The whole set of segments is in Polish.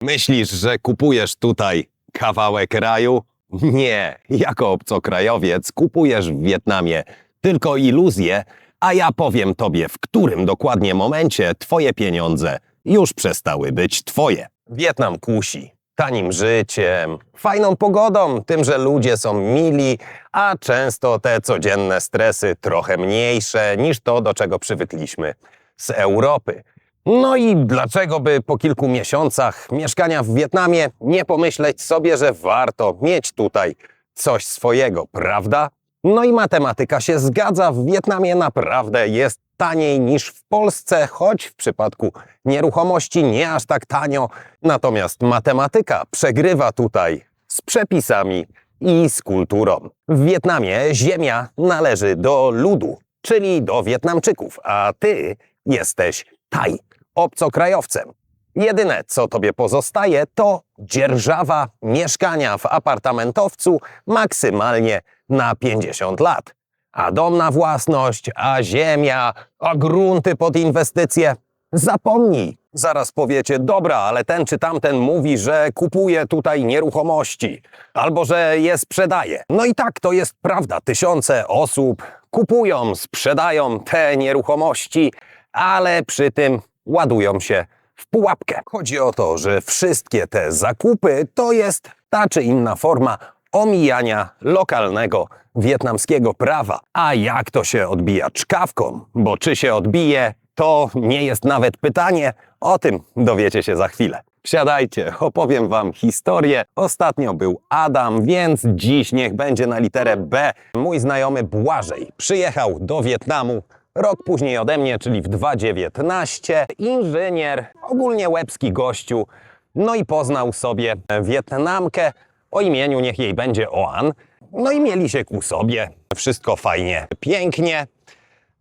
Myślisz, że kupujesz tutaj kawałek raju? Nie, jako obcokrajowiec kupujesz w Wietnamie tylko iluzję, a ja powiem tobie, w którym dokładnie momencie twoje pieniądze już przestały być twoje. Wietnam kusi tanim życiem, fajną pogodą, tym, że ludzie są mili, a często te codzienne stresy trochę mniejsze niż to, do czego przywykliśmy z Europy. No i dlaczego by po kilku miesiącach mieszkania w Wietnamie nie pomyśleć sobie, że warto mieć tutaj coś swojego, prawda? No i matematyka się zgadza, w Wietnamie naprawdę jest taniej niż w Polsce, choć w przypadku nieruchomości nie aż tak tanio. Natomiast matematyka przegrywa tutaj z przepisami i z kulturą. W Wietnamie ziemia należy do ludu, czyli do Wietnamczyków, a ty jesteś Taj, obcokrajowcem. Jedyne, co tobie pozostaje, to dzierżawa mieszkania w apartamentowcu maksymalnie na 50 lat. A dom na własność, a ziemia, a grunty pod inwestycje. Zapomnij. Zaraz powiecie, dobra, ale ten czy tamten mówi, że kupuje tutaj nieruchomości, albo że je sprzedaje. No i tak, to jest prawda. Tysiące osób kupują, sprzedają te nieruchomości, ale przy tym ładują się w pułapkę. Chodzi o to, że wszystkie te zakupy to jest ta czy inna forma omijania lokalnego wietnamskiego prawa. A jak to się odbija czkawką? Bo czy się odbije, to nie jest nawet pytanie. O tym dowiecie się za chwilę. Wsiadajcie, opowiem wam historię. Ostatnio był Adam, więc dziś niech będzie na literę B. Mój znajomy Błażej przyjechał do Wietnamu Rok później ode mnie, czyli w 2019, inżynier, ogólnie łebski gościu, no i poznał sobie Wietnamkę o imieniu, niech jej będzie Oan. No i mieli się ku sobie, wszystko fajnie, pięknie.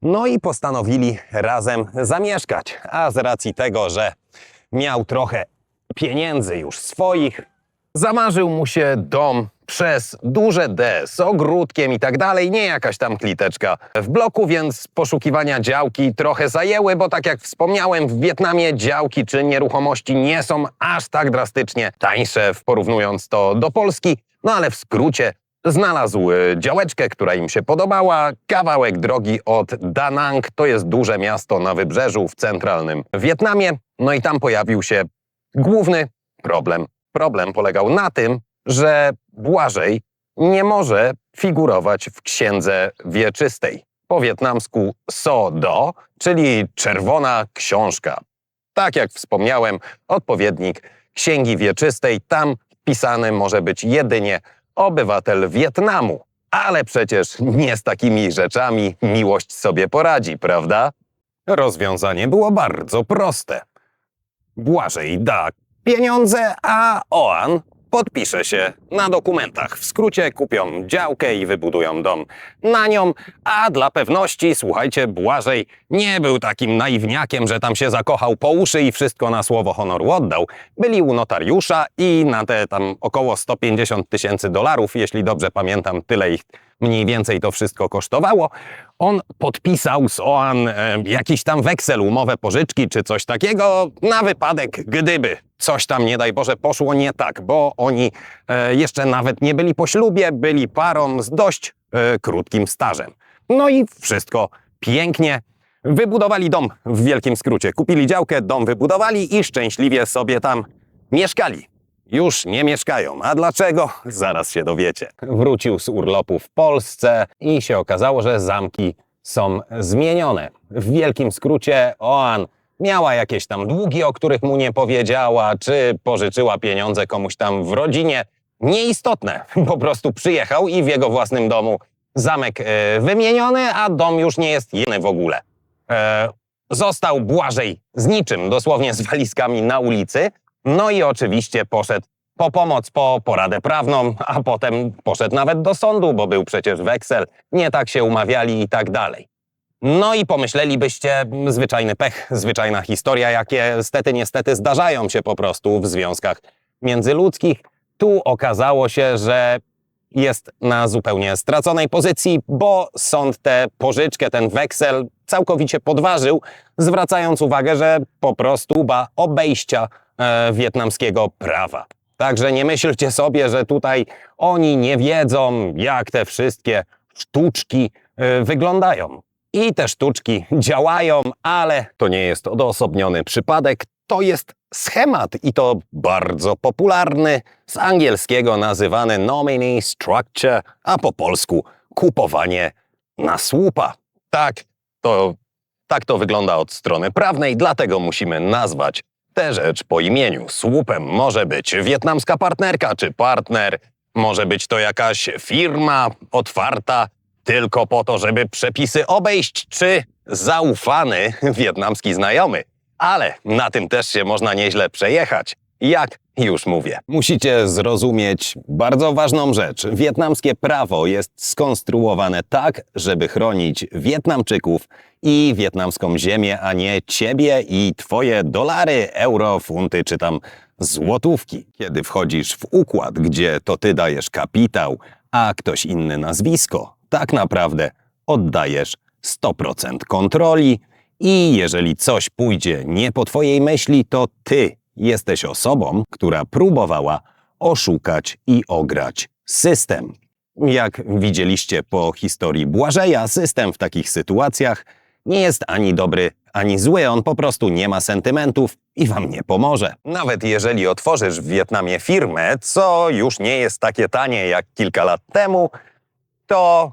No i postanowili razem zamieszkać, a z racji tego, że miał trochę pieniędzy już swoich, zamarzył mu się dom przez duże D z ogródkiem i tak dalej, nie jakaś tam kliteczka w bloku, więc poszukiwania działki trochę zajęły, bo tak jak wspomniałem, w Wietnamie działki czy nieruchomości nie są aż tak drastycznie tańsze, porównując to do Polski. No ale w skrócie Znalazł y, działeczkę, która im się podobała, kawałek drogi od Da Nang, to jest duże miasto na wybrzeżu w centralnym Wietnamie. No i tam pojawił się główny problem. Problem polegał na tym, że Błażej nie może figurować w księdze wieczystej. Po wietnamsku so do, czyli czerwona książka. Tak jak wspomniałem, odpowiednik księgi wieczystej, tam wpisany może być jedynie obywatel Wietnamu. Ale przecież nie z takimi rzeczami miłość sobie poradzi, prawda? Rozwiązanie było bardzo proste. Błażej da pieniądze, a Oan podpisze się na dokumentach. W skrócie kupią działkę i wybudują dom na nią, a dla pewności, słuchajcie, Błażej nie był takim naiwniakiem, że tam się zakochał po uszy i wszystko na słowo honoru oddał. Byli u notariusza i na te tam około 150 tysięcy dolarów, jeśli dobrze pamiętam, tyle ich mniej więcej to wszystko kosztowało. On podpisał z OAN e, jakiś tam weksel, umowę pożyczki czy coś takiego na wypadek, gdyby coś tam, nie daj Boże, poszło nie tak, bo oni e, jeszcze nawet nie byli po ślubie, byli parą z dość e, krótkim stażem. No i wszystko pięknie. Wybudowali dom w wielkim skrócie. Kupili działkę, dom wybudowali i szczęśliwie sobie tam mieszkali już nie mieszkają. A dlaczego? Zaraz się dowiecie. Wrócił z urlopu w Polsce i się okazało, że zamki są zmienione. W wielkim skrócie Oan miała jakieś tam długi, o których mu nie powiedziała, czy pożyczyła pieniądze komuś tam w rodzinie. Nieistotne. Po prostu przyjechał i w jego własnym domu zamek e, wymieniony, a dom już nie jest jeden w ogóle. E, został Błażej z niczym, dosłownie z walizkami na ulicy, no i oczywiście poszedł po pomoc, po poradę prawną, a potem poszedł nawet do sądu, bo był przecież weksel, nie tak się umawiali i tak dalej. No i pomyślelibyście, zwyczajny pech, zwyczajna historia, jakie stety niestety zdarzają się po prostu w związkach międzyludzkich. Tu okazało się, że jest na zupełnie straconej pozycji, bo sąd tę pożyczkę, ten weksel całkowicie podważył, zwracając uwagę, że po prostu ba obejścia e, wietnamskiego prawa. Także nie myślcie sobie, że tutaj oni nie wiedzą, jak te wszystkie sztuczki e, wyglądają. I te sztuczki działają, ale to nie jest odosobniony przypadek, to jest schemat i to bardzo popularny, z angielskiego nazywany nominee structure, a po polsku kupowanie na słupa. Tak, to, tak to wygląda od strony prawnej, dlatego musimy nazwać tę rzecz po imieniu. Słupem może być wietnamska partnerka czy partner, może być to jakaś firma otwarta tylko po to, żeby przepisy obejść, czy zaufany wietnamski znajomy. Ale na tym też się można nieźle przejechać. Jak już mówię. Musicie zrozumieć bardzo ważną rzecz. Wietnamskie prawo jest skonstruowane tak, żeby chronić Wietnamczyków i wietnamską ziemię, a nie ciebie i twoje dolary, euro, funty czy tam złotówki. Kiedy wchodzisz w układ, gdzie to ty dajesz kapitał, a ktoś inny nazwisko, tak naprawdę oddajesz 100% kontroli i jeżeli coś pójdzie nie po twojej myśli, to ty jesteś osobą, która próbowała oszukać i ograć system. Jak widzieliście po historii Błażeja, system w takich sytuacjach nie jest ani dobry, ani zły, on po prostu nie ma sentymentów i wam nie pomoże. Nawet jeżeli otworzysz w Wietnamie firmę, co już nie jest takie tanie jak kilka lat temu, to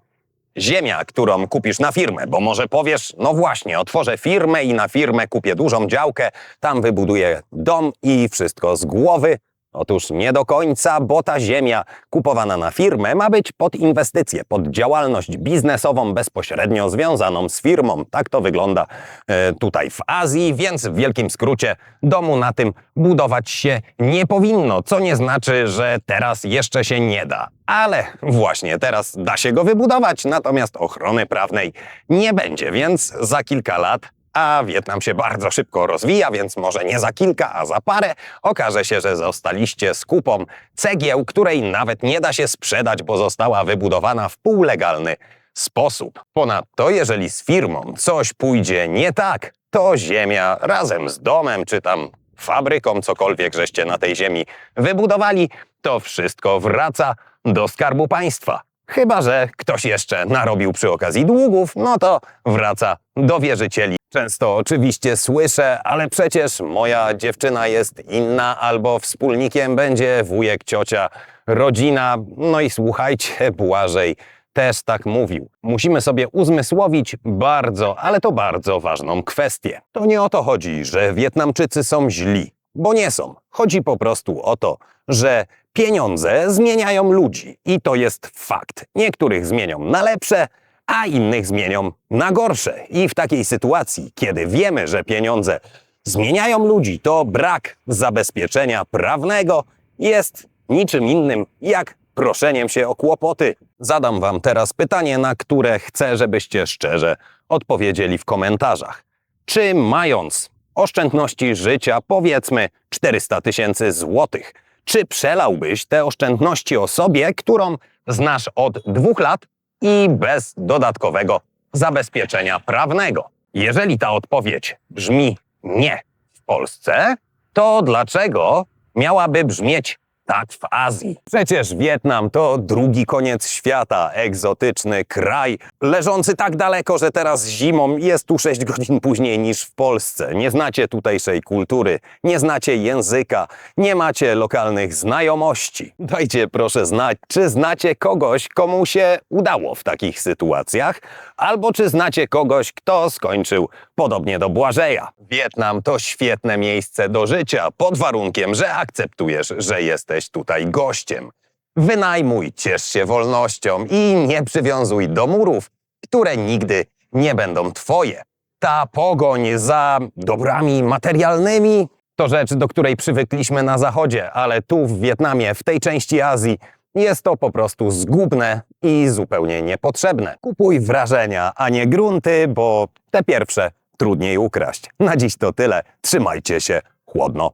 ziemia, którą kupisz na firmę, bo może powiesz, no właśnie, otworzę firmę i na firmę kupię dużą działkę, tam wybuduję dom i wszystko z głowy. Otóż nie do końca, bo ta ziemia kupowana na firmę ma być pod inwestycje, pod działalność biznesową bezpośrednio związaną z firmą. Tak to wygląda e, tutaj w Azji, więc w wielkim skrócie domu na tym budować się nie powinno, co nie znaczy, że teraz jeszcze się nie da. Ale właśnie teraz da się go wybudować, natomiast ochrony prawnej nie będzie, więc za kilka lat a Wietnam się bardzo szybko rozwija, więc może nie za kilka, a za parę okaże się, że zostaliście z kupą cegieł, której nawet nie da się sprzedać, bo została wybudowana w półlegalny sposób. Ponadto, jeżeli z firmą coś pójdzie nie tak, to ziemia razem z domem czy tam fabryką, cokolwiek żeście na tej ziemi wybudowali, to wszystko wraca do skarbu państwa. Chyba, że ktoś jeszcze narobił przy okazji długów, no to wraca do wierzycieli. Często oczywiście słyszę, ale przecież moja dziewczyna jest inna, albo wspólnikiem będzie wujek, ciocia, rodzina. No i słuchajcie, Błażej też tak mówił. Musimy sobie uzmysłowić bardzo, ale to bardzo ważną kwestię. To nie o to chodzi, że Wietnamczycy są źli, bo nie są. Chodzi po prostu o to, że pieniądze zmieniają ludzi i to jest fakt. Niektórych zmienią na lepsze, a innych zmienią na gorsze. I w takiej sytuacji, kiedy wiemy, że pieniądze zmieniają ludzi, to brak zabezpieczenia prawnego jest niczym innym jak proszeniem się o kłopoty. Zadam Wam teraz pytanie, na które chcę, żebyście szczerze odpowiedzieli w komentarzach. Czy mając oszczędności życia, powiedzmy 400 tysięcy złotych, czy przelałbyś te oszczędności osobie, którą znasz od dwóch lat i bez dodatkowego zabezpieczenia prawnego? Jeżeli ta odpowiedź brzmi nie w Polsce, to dlaczego miałaby brzmieć tak w Azji? Przecież Wietnam to drugi koniec świata, egzotyczny kraj, leżący tak daleko, że teraz zimą jest tu 6 godzin później niż w Polsce. Nie znacie tutejszej kultury, nie znacie języka, nie macie lokalnych znajomości. Dajcie proszę znać, czy znacie kogoś, komu się udało w takich sytuacjach, albo czy znacie kogoś, kto skończył podobnie do Błażeja. Wietnam to świetne miejsce do życia, pod warunkiem, że akceptujesz, że jesteś tutaj gościem. Wynajmuj, ciesz się wolnością i nie przywiązuj do murów, które nigdy nie będą twoje. Ta pogoń za dobrami materialnymi to rzecz, do której przywykliśmy na Zachodzie, ale tu w Wietnamie, w tej części Azji, jest to po prostu zgubne i zupełnie niepotrzebne. Kupuj wrażenia, a nie grunty, bo te pierwsze trudniej ukraść. Na dziś to tyle. Trzymajcie się chłodno.